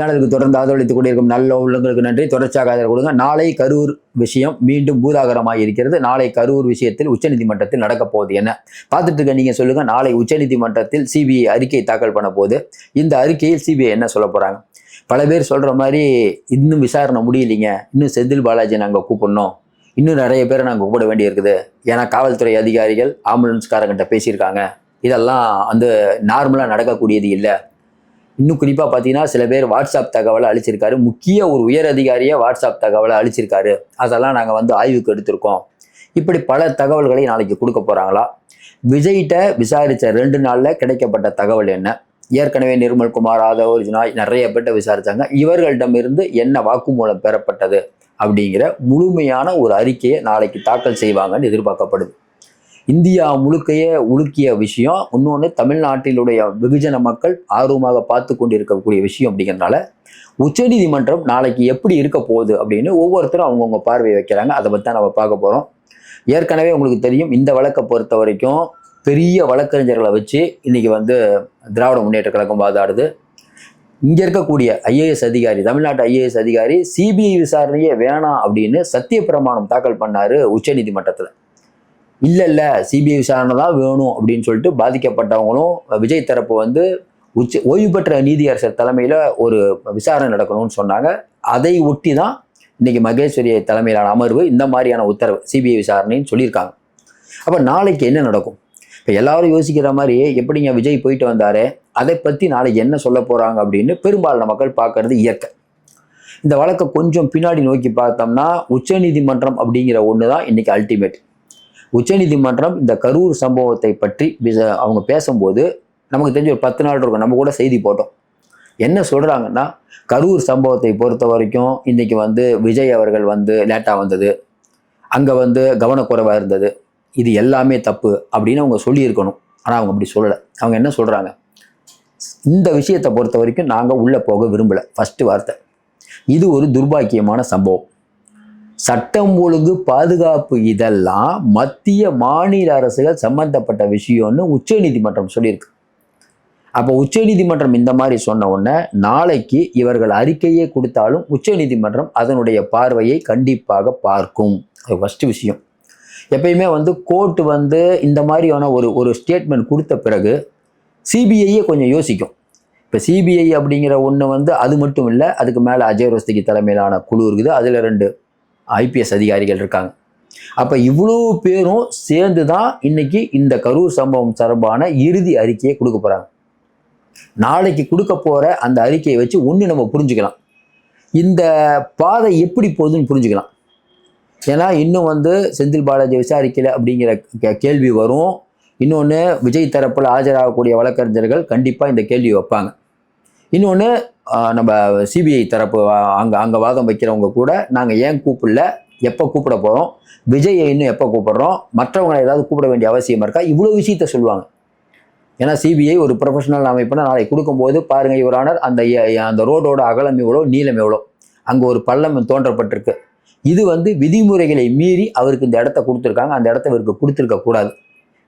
சேனலுக்கு தொடர்ந்து ஆதரவளித்துக் கொண்டிருக்கும் நல்ல உள்ளங்களுக்கு நன்றி. தொடர்ச்சியாக ஆதரவு கொடுங்க. நாளை கரூர் விஷயம் மீண்டும் பூதாகரமாக இருக்கிறது. நாளை கரூர் விஷயத்தில் உச்சநீதிமன்றத்தில் நடக்கப் போகுது என்ன? பார்த்துட்டு இருக்க நீங்கள் சொல்லுங்க. நாளை உச்சநீதிமன்றத்தில் சிபிஐ அறிக்கை தாக்கல் பண்ண போகுது. இந்த அறிக்கையில் சிபிஐ என்ன சொல்ல போகிறாங்க பல பேர் சொல்கிற மாதிரி இன்னும் விசாரணை முடியலைங்க. இன்னும் செந்தில் பாலாஜி நாங்கள் கூப்பிடணும். இன்னும் நிறைய பேரை நாங்கள் கூப்பிட வேண்டியிருக்குது. ஏன்னா காவல்துறை அதிகாரிகள் ஆம்புலன்ஸ்காரங்கிட்ட பேசியிருக்காங்க. இதெல்லாம் வந்து நார்மலாக நடக்கக்கூடியது இல்லை. இன்னும் குறிப்பாக பார்த்தீங்கன்னா சில பேர் வாட்ஸ்அப் தகவலை அழிச்சிருக்காரு. முக்கிய ஒரு உயர் அதிகாரியை வாட்ஸ்அப் தகவலை அழிச்சிருக்காரு. அதெல்லாம் நாங்கள் வந்து ஆய்வுக்கு எடுத்திருக்கோம். இப்படி பல தகவல்களை நாளைக்கு கொடுக்க போகிறாங்களா விஜய்கிட்ட விசாரித்த ரெண்டு நாளில் கிடைக்கப்பட்ட தகவல் என்ன? ஏற்கனவே நிர்மல்குமார் ஆதவ் அர்ஜுனா நிறைய பேர்கிட்ட விசாரித்தாங்க இவர்களிடமிருந்து என்ன வாக்குமூலம் பெறப்பட்டது? அப்படிங்கிற முழுமையான ஒரு அறிக்கையை நாளைக்கு தாக்கல் செய்வாங்கன்னு எதிர்பார்க்கப்படுது. இந்தியா முழுக்கையே உலுக்கிய விஷயம். இன்னொன்று தமிழ்நாட்டிலுடைய வெகுஜன மக்கள் ஆர்வமாக பார்த்து கொண்டிருக்கக்கூடிய விஷயம் அப்படிங்கிறனால உச்சநீதிமன்றம் நாளைக்கு எப்படி இருக்க போகுது அப்படின்னு ஒவ்வொருத்தரும் அவங்கவுங்க பார்வை வைக்கிறாங்க. அதை பற்றி தான் நம்ம பார்க்க போகிறோம் ஏற்கனவே உங்களுக்கு தெரியும் இந்த வழக்கை பொறுத்த வரைக்கும் பெரிய வழக்கறிஞர்களை வச்சு இன்றைக்கி வந்து திராவிட முன்னேற்ற கழகம் வாதாடுது. இங்கே இருக்கக்கூடிய ஐஏஎஸ் அதிகாரி தமிழ்நாட்டு ஐஏஎஸ் அதிகாரி சிபிஐ விசாரணையே வேணாம் அப்படின்னு சத்திய பிரமாணம் தாக்கல் பண்ணாரு உச்சநீதிமன்றத்தில். இல்லை இல்லை சிபிஐ விசாரணை தான் வேணும் அப்படின்னு சொல்லிட்டு பாதிக்கப்பட்டவங்களும் விஜய் தரப்பு வந்து உச்ச ஓய்வு பெற்ற நீதியரசர் தலைமையில் ஒரு விசாரணை நடக்கணும்னு சொன்னாங்க. அதை ஒட்டி தான் இன்னைக்கு மகேஸ்வரி தலைமையிலான அமர்வு இந்த மாதிரியான உத்தரவு சிபிஐ விசாரணைன்னு சொல்லியிருக்காங்க. அப்போ நாளைக்கு என்ன நடக்கும்? இப்போ எல்லாரும் யோசிக்கிற மாதிரி எப்படிங்க விஜய் போயிட்டு வந்தார்? அதை பற்றி நாளைக்கு என்ன சொல்ல போகிறாங்க அப்படின்னு பெரும்பாலான மக்கள் பார்க்கறது இயற்கை. இந்த வழக்கை கொஞ்சம் பின்னாடி நோக்கி பார்த்தோம்னா உச்சநீதிமன்றம் அப்படிங்கிற ஒன்று தான் இன்னைக்கு அல்டிமேட் உச்சநீதிமன்றம் இந்த கரூர் சம்பவத்தை பற்றி அவங்க பேசும்போது நமக்கு தெரிஞ்ச ஒரு பத்து நாள் இருக்கும். நம்ம கூட செய்தி போட்டோம். என்ன சொல்கிறாங்கன்னா கரூர் சம்பவத்தை பொறுத்த வரைக்கும் இன்றைக்கி வந்து விஜய் அவர்கள் வந்து லேட்டாக வந்தது. அங்கே வந்து கவனக்குறைவாக இருந்தது. இது எல்லாமே தப்பு அப்படின்னு அவங்க சொல்லியிருக்கணும். ஆனால் அவங்க அப்படி சொல்லலை. அவங்க என்ன சொல்கிறாங்க இந்த விஷயத்தை பொறுத்த வரைக்கும் நாங்கள் உள்ளே போக விரும்பலை. ஃபஸ்ட்டு வார்த்தை. இது ஒரு துர்பாக்கியமான சம்பவம். சட்டம் ஒழுங்கு பாதுகாப்பு இதெல்லாம் மத்திய மாநில அரசுகள் சம்பந்தப்பட்ட விஷயம்னு உச்சநீதிமன்றம் சொல்லியிருக்கு. அப்போ உச்சநீதிமன்றம் இந்த மாதிரி சொன்ன உடனே நாளைக்கு இவர்கள் அறிக்கையே கொடுத்தாலும் உச்சநீதிமன்றம் அதனுடைய பார்வையை கண்டிப்பாக பார்க்கும். அது ஃபஸ்ட்டு விஷயம். எப்பயுமே வந்து கோர்ட் வந்து இந்த மாதிரியான ஒரு ஒரு ஸ்டேட்மெண்ட் கொடுத்த பிறகு சிபிஐயே கொஞ்சம் யோசிக்கும். இப்போ சிபிஐ அப்படிங்கிற ஒன்று வந்து அது மட்டும் இல்லை அதுக்கு மேலே அஜய் ரோஸ்திக்கு தலைமையிலான குழு இருக்குது. அதில் ரெண்டு ஐபிஎஸ் அதிகாரிகள் இருக்காங்க. அப்போ இவ்வளோ பேரும் சேர்ந்து தான் இன்னைக்கு இந்த கரூர் சம்பவம் சார்பான இறுதி அறிக்கையை கொடுக்க போகிறாங்க நாளைக்கு கொடுக்க போகிற அந்த அறிக்கையை வச்சு ஒன்று நம்ம புரிஞ்சுக்கலாம். இந்த பாதை எப்படி போகுதுன்னு புரிஞ்சுக்கலாம். ஏன்னா இன்னும் வந்து செந்தில் பாலாஜி விசாரிக்கல அப்படிங்கிற கே- கேள்வி வரும். இன்னொன்று விஜய் தரப்பில் ஆஜராகக்கூடிய வழக்கறிஞர்கள் கண்டிப்பாக இந்த கேள்வி வைப்பாங்க. இன்னொன்று நம்ம சிபிஐ தரப்பு அங்கே அங்கே வாதம் வைக்கிறவங்க கூட நாங்கள் ஏன் கூப்பிடல? எப்போ கூப்பிட போகிறோம் விஜயை இன்னும் எப்போ கூப்பிடுறோம்? மற்றவங்களை ஏதாவது கூப்பிட வேண்டிய அவசியம் இருக்கா? இவ்வளோ விஷயத்த சொல்லுவாங்க. ஏன்னா சிபிஐ ஒரு ப்ரொஃபஷனல் அமைப்புனா நாளைக்கு கொடுக்கும்போது பாருங்கள் இவரானர் அந்த அந்த ரோடோட அகலம் எவ்வளோ நீளம் எவ்வளோ. அங்கே ஒரு பள்ளம் தோன்றப்பட்டிருக்கு. இது வந்து விதிமுறைகளை மீறி அவருக்கு இந்த இடத்த கொடுத்துருக்காங்க. அந்த இடத்த இவருக்கு கொடுத்துருக்க கூடாது.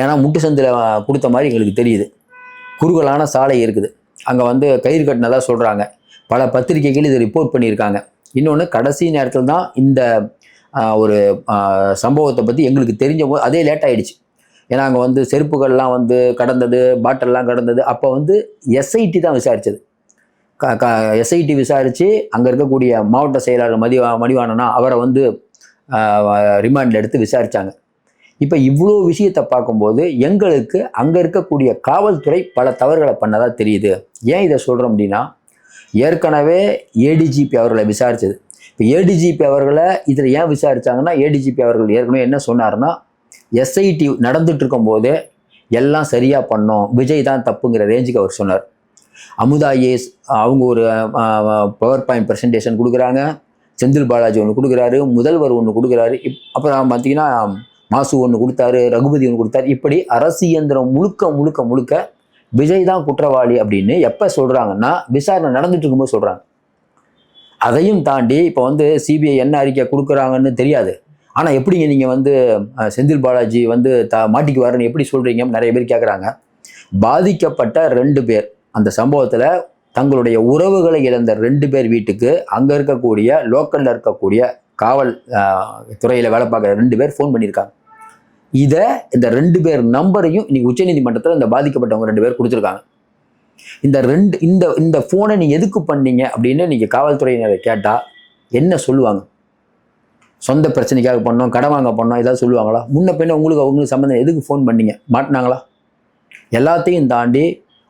ஏன்னா முட்டு சந்தில் கொடுத்த மாதிரி எங்களுக்கு தெரியுது. குறுகலான சாலை இருக்குது. அங்கே வந்து கயிறு கட்டினதாக சொல்கிறாங்க பல பத்திரிகைகள் இதை ரிப்போர்ட் பண்ணியிருக்காங்க. இன்னொன்று கடைசி நேரத்தில் தான் இந்த ஒரு சம்பவத்தை பற்றி எங்களுக்கு தெரிஞ்ச போது அதே லேட் ஆகிடுச்சு ஏன்னா அங்கே வந்து செருப்புகள்லாம் வந்து கடந்தது பாட்டில்லாம் கடந்தது. அப்போ வந்து எஸ்ஐடி தான் விசாரித்தது க க எஸ்ஐடி விசாரித்து அங்கே இருக்கக்கூடிய மாவட்ட செயலாளர் மதி மடிவானனா அவரை வந்து ரிமாண்டில் எடுத்து விசாரித்தாங்க இப்போ இவ்வளோ விஷயத்தை பார்க்கும்போது எங்களுக்கு அங்கே இருக்கக்கூடிய காவல்துறை பல தவறுகளை பண்ணதாக தெரியுது. ஏன் இதை சொல்கிறோம் அப்படின்னா ஏற்கனவே ஏடிஜிபி அவர்களை விசாரிச்சது. இப்போ ஏடிஜிபி அவர்களை இதில் ஏன் விசாரிச்சாங்கன்னா ஏடிஜிபி அவர்கள் ஏற்கனவே என்ன சொன்னார்னா எஸ்ஐடி நடந்துட்டு இருக்கும்போது எல்லாம் சரியாக பண்ணோம் விஜய் தான் தப்புங்கிற ரேஞ்சுக்கு அவர் சொன்னார். அமுதா ஏஸ் அவங்க ஒரு பவர் பாயிண்ட் ப்ரெசன்டேஷன் கொடுக்குறாங்க. செந்தில் பாலாஜி ஒன்று கொடுக்குறாரு முதல்வர் ஒன்று கொடுக்குறாரு. இப் அப்புறம் பார்த்தீங்கன்னா மாசு ஒன்று கொடுத்தாரு ரகுபதி ஒன்று கொடுத்தாரு. இப்படி அரசு இயந்திரம் முழுக்க முழுக்க முழுக்க விஜய் தான் குற்றவாளி அப்படின்னு எப்போ சொல்கிறாங்கன்னா விசாரணை நடந்துட்டு இருக்கும்போது சொல்கிறாங்க அதையும் தாண்டி இப்போ வந்து சிபிஐ என்ன அறிக்கை கொடுக்குறாங்கன்னு தெரியாது. ஆனால் எப்படிங்க நீங்கள் வந்து செந்தில் பாலாஜி வந்து த மாட்டிக்குவாருன்னு எப்படி சொல்கிறீங்க நிறைய பேர் கேட்குறாங்க பாதிக்கப்பட்ட ரெண்டு பேர் அந்த சம்பவத்தில் தங்களுடைய உறவுகளை இழந்த ரெண்டு பேர் வீட்டுக்கு அங்கே இருக்கக்கூடிய லோக்கலில் இருக்கக்கூடிய காவல் துறையில் வேலை பார்க்குற ரெண்டு பேர் ஃபோன் பண்ணியிருக்காங்க. இதை இந்த ரெண்டு பேர் நம்பரையும் இன்னைக்கு உச்சநீதிமன்றத்தில் இந்த பாதிக்கப்பட்டவங்க ரெண்டு பேர் கொடுத்துருக்காங்க. இந்த ரெண்டு இந்த இந்த ஃபோனை நீங்கள் எதுக்கு பண்ணீங்க அப்படின்னு நீங்கள் காவல்துறையினரை கேட்டால் என்ன சொல்லுவாங்க? சொந்த பிரச்சனைக்காக பண்ணோம் கடன் வாங்க பண்ணோம் ஏதாவது சொல்லுவாங்களா? முன்ன பின்ன உங்களுக்கு அவங்களுக்கு சம்மந்தம் எதுக்கு ஃபோன் பண்ணீங்க? மாட்டினாங்களா? எல்லாத்தையும் தாண்டி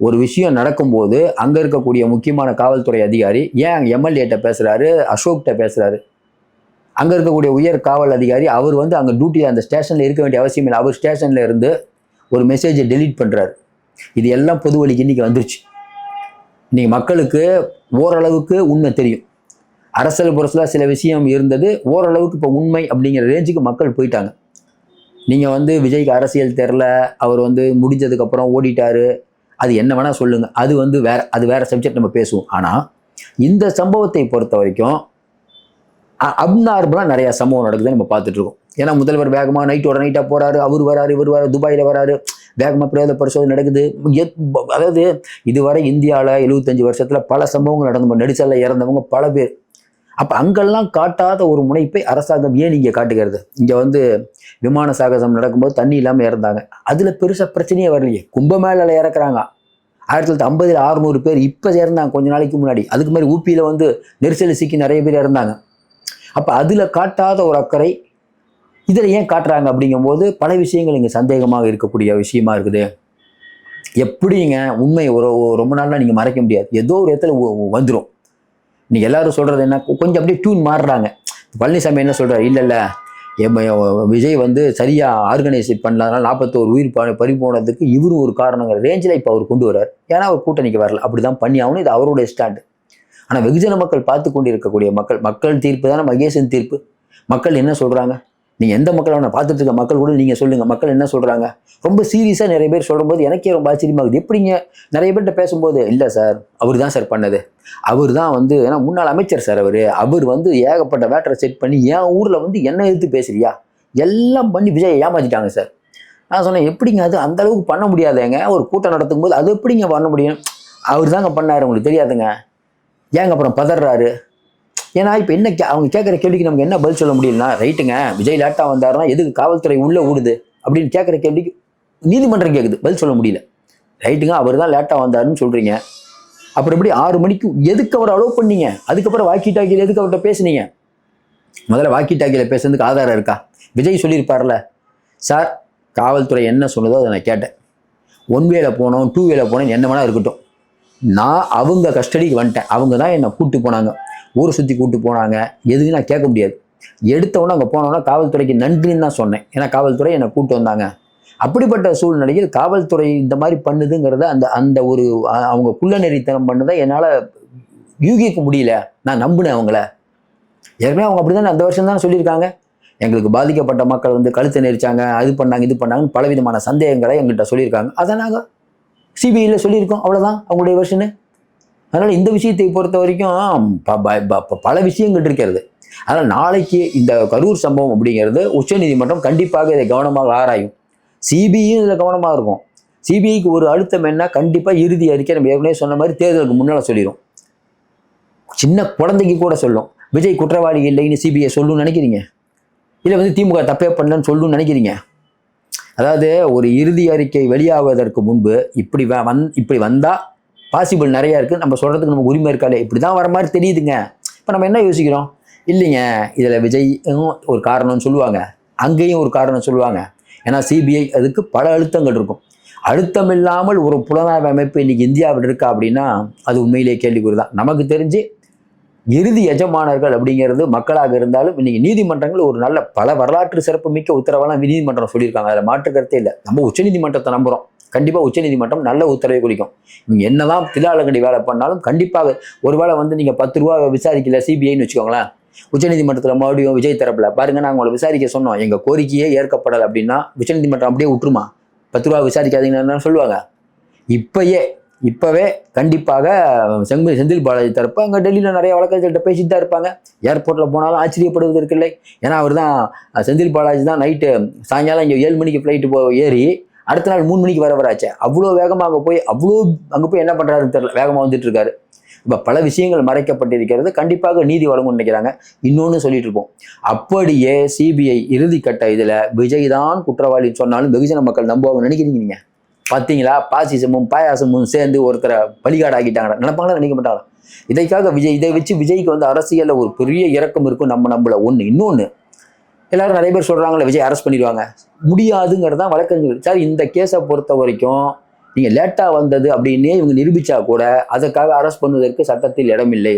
ஒரு விஷயம் நடக்கும்போது அங்கே இருக்கக்கூடிய முக்கியமான காவல்துறை அதிகாரி ஏன் எம்எல்ஏட்ட பேசுகிறாரு அசோக்கிட்ட பேசுகிறாரு அங்கே இருக்கக்கூடிய உயர் காவல் அதிகாரி அவர் வந்து அங்கே டியூட்டியில் அந்த ஸ்டேஷனில் இருக்க வேண்டிய அவசியம் இல்லை. அவர் ஸ்டேஷனில் இருந்து ஒரு மெசேஜை டெலீட் பண்ணுறாரு இது எல்லாம் பொது வழிக்கு இன்றைக்கி வந்துருச்சு. இன்றைக்கி மக்களுக்கு ஓரளவுக்கு உண்மை தெரியும். அரசியல் புரசலாக சில விஷயம் இருந்தது. ஓரளவுக்கு இப்போ உண்மை அப்படிங்கிற ரேஞ்சுக்கு மக்கள் போயிட்டாங்க. நீங்கள் வந்து விஜய்க்கு அரசியல் தெரில அவர் வந்து முடிஞ்சதுக்கப்புறம் ஓடிட்டாரு. அது என்ன வேணால் சொல்லுங்கள் அது வந்து வேற அது வேறு சப்ஜெக்ட் நம்ம பேசுவோம். ஆனால் இந்த சம்பவத்தை பொறுத்த வரைக்கும் அப்நார்மலாக நிறையா சம்பவம் நடக்குதுன்னு நம்ம பார்த்துட்டு இருக்கோம் ஏன்னா முதல்வர் வேகமாக நைட்டோட நைட்டாக போகிறாரு அவர் வராரு இவர் வராரு துபாயில் வராரு வேகமாக பிரேத பரிசோதனை நடக்குது. அதாவது இதுவரை இந்தியாவில் எழுபத்தஞ்சு வருஷத்தில் பல சம்பவங்கள் நடந்து நெரிசலில் இறந்தவங்க பல பேர். அப்போ அங்கெல்லாம் காட்டாத ஒரு முனைப்பை அரசாங்கம் ஏன் இங்கே காட்டுகிறது? இங்கே வந்து விமான சாகசம் நடக்கும்போது தண்ணி இல்லாமல் இறந்தாங்க. அதில் பெருசாக பிரச்சனையே வரலையே. கும்பமேளால இறக்குறாங்க. ஆயிரத்தி தொள்ளாயிரத்தி ஐம்பதில் அறுநூறு பேர் இப்போ இறந்தாங்க கொஞ்ச நாளைக்கு முன்னாடி. அதுக்கு மாதிரி ஊப்பியில் வந்து நெரிசல் சிக்கி நிறைய பேர் இறந்தாங்க. அப்போ அதில் காட்டாத ஒரு அக்கறை இதில் ஏன் காட்டுறாங்க அப்படிங்கும்போது பல விஷயங்கள் இங்கே சந்தேகமாக இருக்கக்கூடிய விஷயமா இருக்குது. எப்படிங்க உண்மை ஒரு ரொம்ப நாளாக நீங்கள் மறைக்க முடியாது. ஏதோ ஒரு இடத்துல வந்துடும் நீங்கள் எல்லாரும் சொல்கிறது என்ன? கொஞ்சம் அப்படியே டியூன் மாறுறாங்க. பழனிசாமி என்ன சொல்கிறார் இல்லை இல்லை. விஜய் வந்து சரியாக ஆர்கனைஸ் பண்ணலாதனால நாற்பத்தோரு உயிர் ப- பறி போனதுக்கு இவரும் ஒரு காரணங்கிற ரேஞ்சில் இப்போ அவர் கொண்டு வர்றார். ஏன்னா அவர் கூட்டணிக்கு வரல. அப்படி தான் பண்ணி ஆகணும். இது அவருடைய ஸ்டாண்டு ஆனால் வெகுஜன மக்கள் பார்த்து கொண்டு இருக்கக்கூடிய மக்கள் மக்கள் தீர்ப்பு தானே மகேசன் தீர்ப்பு. மக்கள் என்ன சொல்கிறாங்க நீங்கள் எந்த மக்களை அவனை பார்த்துட்டு இருக்க? மக்கள் கூட நீங்கள் சொல்லுங்கள் மக்கள் என்ன சொல்கிறாங்க ரொம்ப சீரியஸாக நிறைய பேர் சொல்லும்போது எனக்கே ரொம்ப ஆச்சரியமாகுது. எப்படிங்க? நிறைய பேர்கிட்ட பேசும்போது இல்லை சார் அவர் தான் சார் பண்ணது. அவர் தான் வந்து ஏன்னா முன்னாள் அமைச்சர் சார் அவர். அவர் வந்து ஏகப்பட்ட வேட்டரை செட் பண்ணி என் ஊரில் வந்து என்ன எதிர்த்து பேசுறியா? எல்லாம் பண்ணி விஜய் ஏமாத்திட்டாங்க சார். நான் சொன்னேன் எப்படிங்க அது? அந்த அளவுக்கு பண்ண முடியாதுங்க. ஒரு கூட்டம் நடத்தும் போது அது எப்படிங்க பண்ண முடியும்? அவர் தாங்க பண்ணார். உங்களுக்கு தெரியாதுங்க. ஏங்க அப்புறம் பதறாரு? ஏன்னா இப்போ என்ன கே- அவங்க கேட்குற கேள்விக்கு நமக்கு என்ன பதில் சொல்ல முடியலனா ரைட்டுங்க விஜய் லேட்டாக வந்தாருன்னா எதுக்கு காவல்துறை உள்ளே ஓடுது? அப்படின்னு கேட்குற கேள்விக்கு நீதிமன்றம் கேட்குது பதில் சொல்ல முடியல. ரைட்டுங்க அவர் தான் லேட்டாக வந்தாருன்னு சொல்கிறீங்க அப்புறம் எப்படி ஆறு மணிக்கு எதுக்கு அவர் அலோவ் பண்ணீங்க? அதுக்கப்புறம் வாக்கி டாக்கியில் எதுக்கு அவர்கிட்ட பேசுனீங்க? முதல்ல வாக்கி டாக்கியில் பேசுறதுக்கு ஆதாரம் இருக்கா? விஜய் சொல்லியிருப்பார்ல. சார் காவல்துறை என்ன சொன்னதோ அதை நான் கேட்டேன். ஒன் வேல போனோம் டூ வேல போனோம் என்ன வேணா இருக்கட்டும். நான் அவங்க கஸ்டடிக்கு வந்துட்டேன். அவங்க தான் என்னை கூட்டு போனாங்க. ஊரை சுற்றி கூட்டு போனாங்க. எதுவும் நான் கேட்க முடியாது. எடுத்தவொன்னே அங்கே போனோன்னா காவல்துறைக்கு நன்றின்னு தான் சொன்னேன். ஏன்னா காவல்துறை என்னை கூட்டு வந்தாங்க. அப்படிப்பட்ட சூழ்நிலையில் காவல்துறை இந்த மாதிரி பண்ணுதுங்கிறத அந்த அந்த ஒரு அவங்க குள்ள நெறித்தனம் பண்ணதை என்னால் யூகிக்க முடியல. நான் நம்பினேன் அவங்கள. ஏற்கனவே அவங்க அப்படி அந்த வருஷம் தான் சொல்லியிருக்காங்க. எங்களுக்கு பாதிக்கப்பட்ட மக்கள் வந்து கழுத்தை நெரிச்சாங்க அது பண்ணாங்க இது பண்ணாங்கன்னு பலவிதமான சந்தேகங்களை எங்கள்கிட்ட சொல்லியிருக்காங்க. அதை நாங்கள் சிபிஐயில் சொல்லியிருக்கோம் அவ்வளோதான் அவங்களுடைய வருஷனு அதனால் இந்த விஷயத்தை பொறுத்த வரைக்கும் ப- ப- ப- ப- பல விஷயங்கள் இருக்கிறது. அதனால் நாளைக்கு இந்த கரூர் சம்பவம் அப்படிங்கிறது உச்சநீதிமன்றம் கண்டிப்பாக இதை கவனமாக ஆராயும். சிபிஐயும் இதில் கவனமாக இருக்கும். சிபிஐக்கு ஒரு அழுத்தம் என்ன? கண்டிப்பாக இறுதி அறிக்கை நம்ம ஏற்கனவே சொன்ன மாதிரி தேர்தலுக்கு முன்னால் சொல்லிடும் சின்ன குழந்தைக்கு கூட சொல்லும். விஜய் குற்றவாளி இல்லைன்னு சிபிஐ சொல்லுன்னு நினைக்கிறீங்க? இல்லை வந்து திமுக தப்பே பண்ணலன்னு சொல்லணும்னு நினைக்கிறீங்க? அதாவது ஒரு இறுதி அறிக்கை வெளியாவதற்கு முன்பு இப்படி வ- வந் இப்படி வந்தால் பாசிபிள் நிறையா இருக்குது நம்ம சொல்கிறதுக்கு நமக்கு உரிமை இருக்காது. இப்படி தான் வர மாதிரி தெரியுதுங்க. இப்போ நம்ம என்ன யோசிக்கிறோம்? இல்லைங்க இதில் விஜய் ஒரு காரணம்னு சொல்லுவாங்க. அங்கேயும் ஒரு காரணம் சொல்லுவாங்க. ஏன்னா சிபிஐ அதுக்கு பல அழுத்தங்கள் இருக்கும். அழுத்தம் இல்லாமல் ஒரு புலனாய்வு அமைப்பு இன்றைக்கி இந்தியாவில் இருக்கா அப்படின்னா அது உண்மையிலேயே கேள்விக்குறி தான் நமக்கு தெரிஞ்சு இறுதி எஜமானர்கள் அப்படிங்கிறது மக்களாக இருந்தாலும் இன்னைக்கு நீதிமன்றங்கள் ஒரு நல்ல பல வரலாற்று சிறப்பு மிக்க உத்தரவெல்லாம் நீதிமன்றம் சொல்லியிருக்காங்க. அதில் மாற்று கருத்தே இல்லை. நம்ம உச்சநீதிமன்றத்தை நம்புகிறோம் கண்டிப்பாக உச்சநீதிமன்றம் நல்ல உத்தரவை குடிக்கும் நீங்கள் என்னதான் திலாலங்கடி வேலை பண்ணாலும் கண்டிப்பாக ஒரு வேளை வந்து நீங்கள் பத்து ரூபா விசாரிக்கல சிபிஐன்னு வச்சுக்கோங்களேன். உச்சநீதிமன்றத்தில் மறுபடியும் விஜய் தரப்பில். பாருங்க நாங்கள் உங்களை விசாரிக்க சொன்னோம். எங்கள் கோரிக்கையே ஏற்கப்படலை அப்படின்னா உச்சநீதிமன்றம் அப்படியே விட்டுருமா? பத்து ரூபா விசாரிக்காதீங்கன்னு சொல்லுவாங்க. இப்பயே இப்போவே கண்டிப்பாக செங்கு செந்தில் பாலாஜி தரப்பு அங்கே டெல்லியில் நிறைய வழக்கறிஞர்கிட்ட பேசிட்டு தான் இருப்பாங்க. ஏர்போர்ட்டில் போனாலும் ஆச்சரியப்படுவதற்கு இல்லை. ஏன்னா அவர் தான் செந்தில் பாலாஜி தான் நைட்டு சாயங்காலம் இங்கே ஏழு மணிக்கு ஃப்ளைட்டு போ ஏறி அடுத்த நாள் மூணு மணிக்கு வர வராச்சே. அவ்வளோ வேகமாக போய் அவ்வளோ அங்கே போய் என்ன பண்ணுறாருன்னு தெரியல. வேகமாக வந்துட்டு இருக்காரு. இப்போ பல விஷயங்கள் மறைக்கப்பட்டிருக்கிறது. கண்டிப்பாக நீதி வழங்கும் நினைக்கிறாங்க. இன்னொன்று சொல்லிட்டு இருப்போம். அப்படியே சிபிஐ இறுதிக்கட்ட இதில் விஜய் தான் குற்றவாளின்னு சொன்னாலும் வெகுஜன மக்கள் நம்புவாங்க நினைக்கிறீங்க நீங்கள் பார்த்தீங்களா பாசிசமும் பாயாசமும் சேர்ந்து ஒருத்தரை பலிகாடு ஆக்கிட்டாங்க நினைப்பாங்களா? நினைக்க மாட்டாங்களா இதைக்காக விஜய் இதை வச்சு விஜய்க்கு வந்து அரசியலில் ஒரு பெரிய இறக்கம் இருக்கும் நம்ம நம்மள ஒன்று இன்னொன்று எல்லாரும் நிறைய பேர் சொல்கிறாங்களே விஜய் அரெஸ்ட் பண்ணிடுவாங்க. முடியாதுங்கிறது தான் வழக்கறிஞர்கள் சார் இந்த கேஸை பொறுத்த வரைக்கும் நீங்கள் லேட்டாக வந்தது அப்படின்னே இவங்க நிரூபித்தா கூட அதற்காக அரெஸ்ட் பண்ணுவதற்கு சட்டத்தில் இடமில்லை.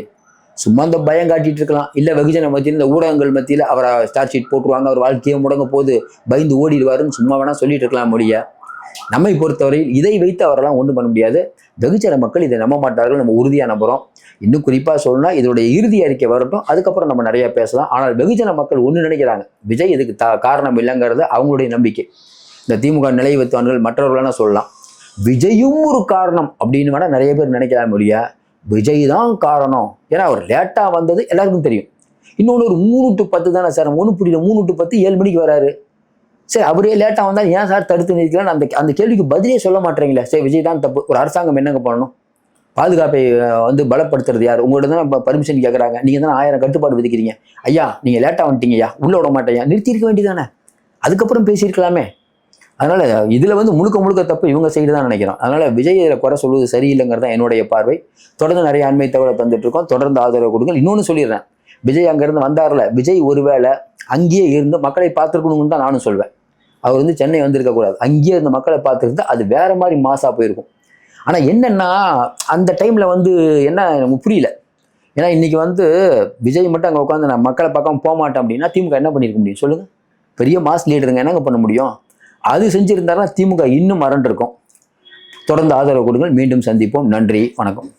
சும்மா அந்த பயம் காட்டிட்டு இருக்கலாம். இல்லை வெகுஜன மத்தியில் இந்த ஊடகங்கள் மத்தியில் அவரை ஸ்டார் ஷீட் போட்டுருவாங்க. அவர் வாழ்க்கையை முடங்க போது பயந்து ஓடிடுவாருன்னு சும்மா வேணா சொல்லிட்டு இருக்கலாம் முடிய நம்மை பொறுத்தவரையில் இதை வைத்து அவரெல்லாம் ஒன்றும் பண்ண முடியாது. வெகுஜன மக்கள் இதை நம்ப மாட்டார்கள் நம்ம உறுதியாக நம்புறோம். இன்னும் குறிப்பாக சொல்லணும்னா இதோடைய இறுதி அறிக்கை வரட்டும் அதுக்கப்புறம் நம்ம நிறையா பேசலாம். ஆனால் வெகுஜன மக்கள் ஒன்று நினைக்கிறாங்க விஜய் இதுக்கு த காரணம் இல்லைங்கிறது அவங்களுடைய நம்பிக்கை. இந்த திமுக நிலை வைத்தவர்கள் மற்றவர்களான சொல்லலாம். விஜயும் ஒரு காரணம் அப்படின்னு வேணா நிறைய பேர் நினைக்கலாம் முடியா விஜய் தான் காரணம். ஏன்னா அவர் லேட்டாக வந்தது எல்லாருக்கும் தெரியும். இன்னொன்று ஒரு மூணு டு பத்து தானே சார் ஒன்று புரியல மூணு டு பத்து ஏழு மணிக்கு வராரு. சரி அவரே லேட்டாக வந்தால் ஏன் சார் தடுத்து நிற்கலான்னு அந்த அந்த கேள்விக்கு பதிலே சொல்ல மாட்டேறீங்களே. சரி விஜய் தான் தப்பு. ஒரு அரசாங்கம் என்னங்க பண்ணணும்? பாதுகாப்பை வந்து பலப்படுத்துறது யார்? உங்கள்ட்ட தான் இப்போ பர்மிஷன் கேட்குறாங்க நீங்கள் தானே ஆயிரம் கட்டுப்பாடு விதிக்கிறீங்க. ஐயா நீங்கள் லேட்டாக வந்துட்டீங்க ஐயா உள்ளே விட மாட்டேயா நிறுத்தியிருக்க வேண்டியதானே அதுக்கப்புறம் பேசியிருக்கலாமே. அதனால் இதில் வந்து முழுக்க முழுக்க தப்பு இவங்க சைடு தான் நினைக்கிறோம். அதனால் விஜய் இதில் குறை சொல்வது சரியில்லைங்கிறது தான் என்னுடைய பார்வை. தொடர்ந்து நிறைய அண்மை தகவலை தந்துட்டு இருக்கோம். தொடர்ந்து ஆதரவு கொடுங்க இன்னொன்று சொல்லிடுறேன். விஜய் அங்கேருந்து வந்தார்ல. விஜய் ஒருவேளை அங்கேயே இருந்து மக்களை பார்த்துருக்கணும்னு தான் நானும் சொல்வேன். அவர் வந்து சென்னை வந்திருக்க கூடாது அங்கேயே இருந்த மக்களை பார்த்துருந்தா அது வேற மாதிரி மாசா போயிருக்கும். ஆனால் என்னன்னா அந்த டைமில் வந்து என்ன எனக்கு புரியல. ஏன்னா இன்னைக்கு வந்து விஜய் மட்டும் அங்கே உட்காந்து நான் மக்களை பார்க்காம போக மாட்டேன் அப்படின்னா திமுக என்ன பண்ணியிருக்க முடியும்? சொல்லுங்க. பெரிய மாஸ் லீடருங்க என்னங்க பண்ண முடியும்? அது செஞ்சுருந்தாருன்னா திமுக இன்னும் மறந்துருக்கும் தொடர்ந்து ஆதரவு கொடுங்கள். மீண்டும் சந்திப்போம். நன்றி. வணக்கம்.